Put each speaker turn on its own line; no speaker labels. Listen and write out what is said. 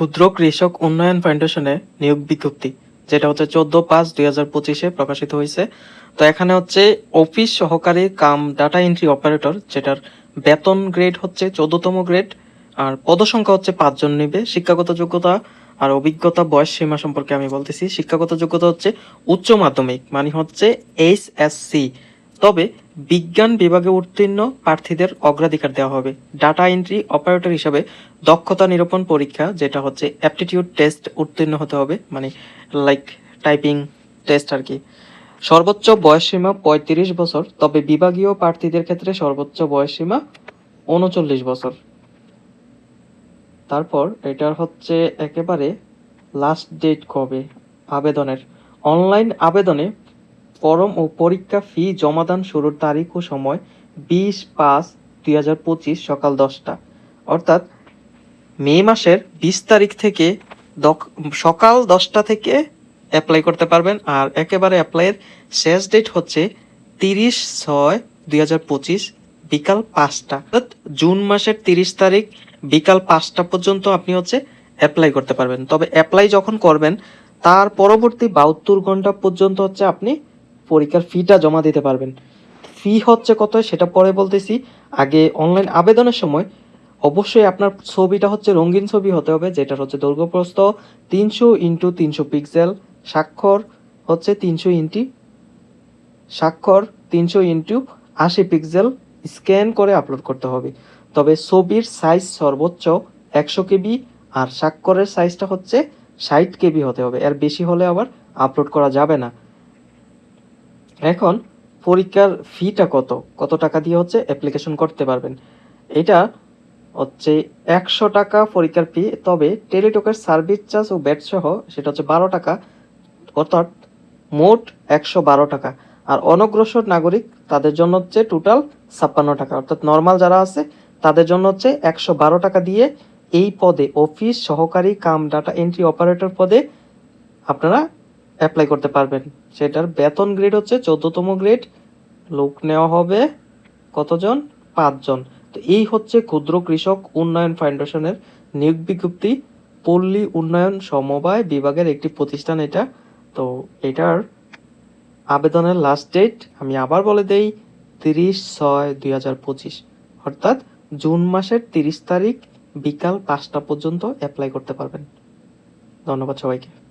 ক্ষুদ্র কৃষক উন্নয়ন ফাউন্ডেশনে নিয়োগ বিজ্ঞপ্তি, যেটা হচ্ছে চোদ্দ পাঁচ দুই হাজার পঁচিশে প্রকাশিত হয়েছে। তো এখানে হচ্ছে অফিস সহকারী কাম ডাটা এন্ট্রি অপারেটর, যেটার বেতন গ্রেড হচ্ছে চোদ্দতম গ্রেড, আর পদসংখ্যা হচ্ছে পাঁচজন নেবে। শিক্ষাগত যোগ্যতা আর অভিজ্ঞতা বয়স সীমা সম্পর্কে আমি বলতেছি। শিক্ষাগত যোগ্যতা হচ্ছে উচ্চ মাধ্যমিক মানে হচ্ছে এইচ এস সি তবে বিজ্ঞান বিভাগে উত্তীর্ণ প্রার্থীদের অগ্রাধিকার দেওয়া হবে। ডাটা এন্ট্রি অপারেটর হিসাবে দক্ষতা নিরূপণ পরীক্ষা, যেটা হচ্ছে অ্যাপটিটিউড টেস্ট উত্তীর্ণ হতে হবে মানে লাইক টাইপিং টেস্ট আর কি। সর্বোচ্চ বয়সসীমা পঁয়ত্রিশ বছর, তবে বিভাগীয় প্রার্থীদের ক্ষেত্রে সর্বোচ্চ বয়সসীমা উনচল্লিশ বছর। তারপর এটার হচ্ছে একেবারে লাস্ট ডেট কবে? আবেদনের। অনলাইন আবেদনে ফরম ও পরীক্ষা ফি জমাদান শুরুর তারিখ ও সময় বিশ পাঁচ দুই হাজার পঁচিশ সকাল দশটা। অর্থাৎ মে মাসের বিশ তারিখ থেকে সকাল দশটা থেকে অ্যাপ্লাই করতে পারবেন। আর একেবারে অ্যাপ্লাইয়ের শেষ ডেট হচ্ছে তিরিশ ছয় দুই হাজার পঁচিশ বিকাল পাঁচটা। অর্থাৎ জুন মাসের তিরিশ তারিখ বিকাল পাঁচটা পর্যন্ত আপনি হচ্ছে অ্যাপ্লাই করতে পারবেন। তবে অ্যাপ্লাই যখন করবেন, তার পরবর্তী বাহাত্তর ঘণ্টা পর্যন্ত হচ্ছে আপনি পরীক্ষার ফিটা জমা দিতে পারবেন। ফি হচ্ছে কত সেটা পরে বলতেছি। আগে অনলাইন আবেদনের সময় অবশ্যই আপনার ছবিটা হচ্ছে রঙিন ছবি হতে হবে যেটা হচ্ছে দৈর্ঘ্যপ্রস্থ তিনশো ইন্টু তিনশো পিক্সেল, স্বাক্ষর হচ্ছে তিনশো ইন্টি, স্বাক্ষর তিনশো ইন্টু আশি পিক্সেল স্ক্যান করে আপলোড করতে হবে। তবে ছবির সাইজ সর্বোচ্চ একশো কেবি আর স্বাক্ষরের সাইজটা হচ্ছে ষাট কেবি হতে হবে। এর বেশি হলে আবার আপলোড করা যাবে না। এখন পরীক্ষার ফিটা কত? কত টাকা দিয়ে হচ্ছে অ্যাপ্লিকেশন করতে পারবেন? এটা হচ্ছে একশো টাকা পরীক্ষার ফি তবে টেলিটকের সার্ভিস চার্জ ও ব্যাট সহ সেটা হচ্ছে বারো টাকা, অর্থাৎ মোট একশো বারো টাকা। আর অনগ্রসর নাগরিক, তাদের জন্য হচ্ছে টোটাল ছাপ্পান্ন টাকা। অর্থাৎ নর্মাল যারা আছে, তাদের জন্য হচ্ছে একশো বারো টাকা দিয়ে এই পদে অফিস সহকারী কাম ডাটা এন্ট্রি অপারেটর পদে আপনারা অ্যাপ্লাই করতে পারবেন। সেটার বেতন গ্রেড হচ্ছে চোদ্দতম গ্রেড লোক নেওয়া হবে কতজন? পাঁচজন। তো এই হচ্ছে ক্ষুদ্র কৃষক উন্নয়ন ফাউন্ডেশনের নিয়োগ বিজ্ঞপ্তি। পল্লী উন্নয়ন সমবায় বিভাগের একটি প্রতিষ্ঠান এটা। তো এটার আবেদনের লাস্ট ডেট আমি আবার বলে দেই, তিরিশ ছয় দুই হাজার পঁচিশ। অর্থাৎ জুন মাসের তিরিশ তারিখ বিকাল পাঁচটা পর্যন্ত অ্যাপ্লাই করতে পারবেন। ধন্যবাদ সবাইকে।